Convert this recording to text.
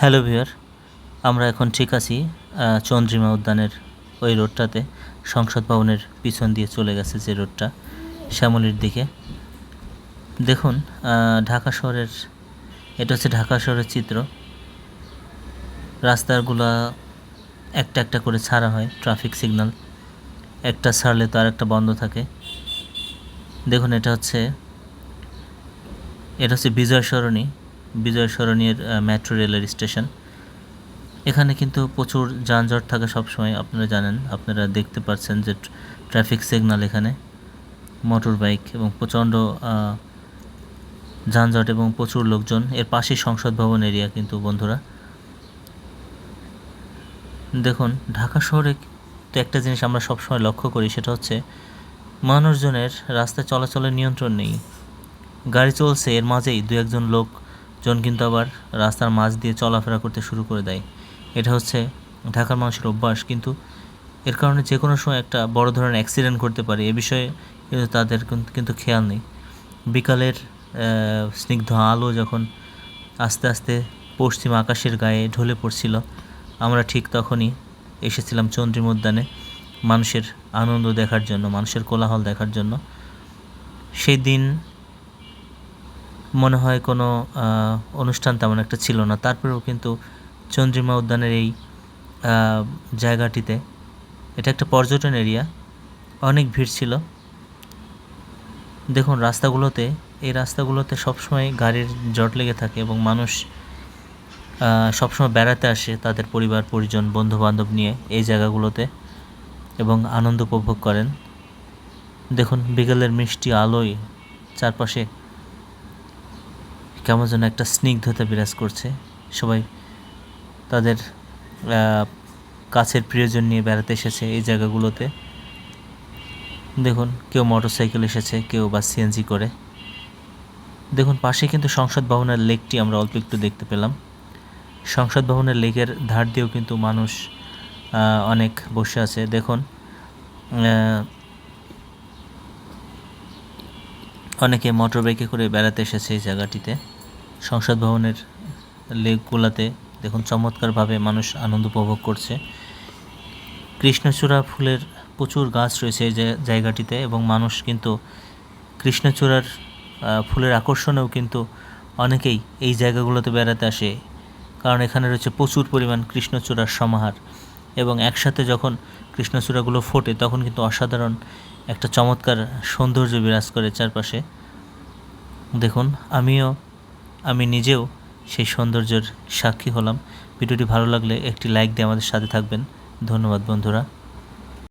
Hello viewer, আমরা এখন ঠিক আছি চন্দ্রিমা উদ্যানের ওই রোডটাতে। সংসদ ভবনের পিছন দিয়ে চলে গেছে যে রোডটা, শ্যামলির দিকে। দেখুন ঢাকা শহরের, এটা হচ্ছে ঢাকা শহরের চিত্র। রাস্তাগুলা একটা একটা করে ছাড়া হয়, ট্রাফিক সিগন্যাল। একটা ছাড়লে তো আর একটা বন্ধ থাকে। দেখুন, এটা হচ্ছে এটা হচ্ছে বিজয় সরণি। বিজয় সরণির মেট্রো রেলের স্টেশন। এখানে কিন্তু প্রচুর যানজট থাকে সবসময়, আপনারা জানেন। আপনারা দেখতে পাচ্ছেন যে ট্রাফিক সিগনাল এখানে। মোটর বাইক এবং প্রচণ্ড যানজট এবং প্রচুর লোকজন। এর পাশেই সংসদ ভবন এরিয়া কিন্তু, বন্ধুরা। দেখুন, ঢাকা শহরে তো একটা জিনিস আমরা সবসময় লক্ষ্য করি, সেটা হচ্ছে মানুষজনের রাস্তায় চলাচলের নিয়ন্ত্রণ নেই। গাড়ি চলছে, এর মাঝেই দু একজন লোকজন কিন্তু আবার রাস্তার মাঝ দিয়ে চলাফেরা করতে শুরু করে দেয়। এটা হচ্ছে ঢাকার মানুষের অভ্যাস, কিন্তু এর কারণে যে কোনো সময় একটা বড় ধরনের অ্যাক্সিডেন্ট করতে পারে, এ বিষয়ে কিন্তু তাদের কিন- কিন্তু খেয়াল নেই। বিকালের স্নিগ্ধ আলো যখন আস্তে আস্তে পশ্চিম আকাশের গায়ে ঢলে পড়ছিল, আমরা ঠিক তখনই এসেছিলাম চন্দ্রিম উদ্যানে মানুষের আনন্দ দেখার জন্য, মানুষের কোলাহল দেখার জন্য। সেই দিন মনে হয় কোনো অনুষ্ঠান তেমন একটা ছিল না। তারপরেও কিন্তু চন্দ্রিমা উদ্যানের এই জায়গাটিতে, এটা একটা পর্যটন এরিয়া, অনেক ভিড় ছিল। দেখুন, রাস্তাগুলোতে, এই রাস্তাগুলোতে সবসময় গাড়ির জট লেগে থাকে এবং মানুষ সবসময় বেড়াতে আসে তাদের পরিবার, পরিজন বন্ধু বান্ধব নিয়ে এই জায়গাগুলোতে এবং আনন্দ উপভোগ করেন। দেখুন, বিকেলের মিষ্টি আলোয় চারপাশে কেমন যেন একটা স্নিগ্ধতা বিরাজ করছে। সবাই তাদের কাছের প্রিয়জন নিয়ে বেড়াতে এসেছে এই জায়গাগুলোতে। দেখুন, কেউ মোটরসাইকেল এসেছে, কেউ বা সিএনজি করে। দেখুন, পাশে কিন্তু সংসদ ভবনের লেকটি আমরা অল্প একটু দেখতে পেলাম। সংসদ ভবনের লেকের ধার দিয়েও কিন্তু মানুষ অনেক বসে আছে। দেখুন অনেকে মোটর বাইকে করে বেড়াতে এসেছে এই জায়গাটিতে। সংসদ ভবনের লেকগুলাতে দেখুন চমৎকারভাবে মানুষ আনন্দ উপভোগ করছে। কৃষ্ণচূড়া ফুলের প্রচুর গাছ রয়েছে এই জায়গাটিতে এবং মানুষ কিন্তু কৃষ্ণচূড়ার ফুলের আকর্ষণেও কিন্তু অনেকেই এই জায়গাগুলোতে বেড়াতে আসে। কারণ এখানে রয়েছে প্রচুর পরিমাণ কৃষ্ণচূড়ার সমাহার এবং একসাথে যখন কৃষ্ণচূড়াগুলো ফোটে তখন কিন্তু অসাধারণ একটা চমৎকার সৌন্দর্য বিরাজ করে চারপাশে। দেখুন, আমিও আমি নিজেও সেই সৌন্দর্যের সাক্ষী হলাম। ভিডিওটি ভালো লাগলে একটি লাইক দিয়ে আমাদের সাথে থাকবেন। ধন্যবাদ বন্ধুরা।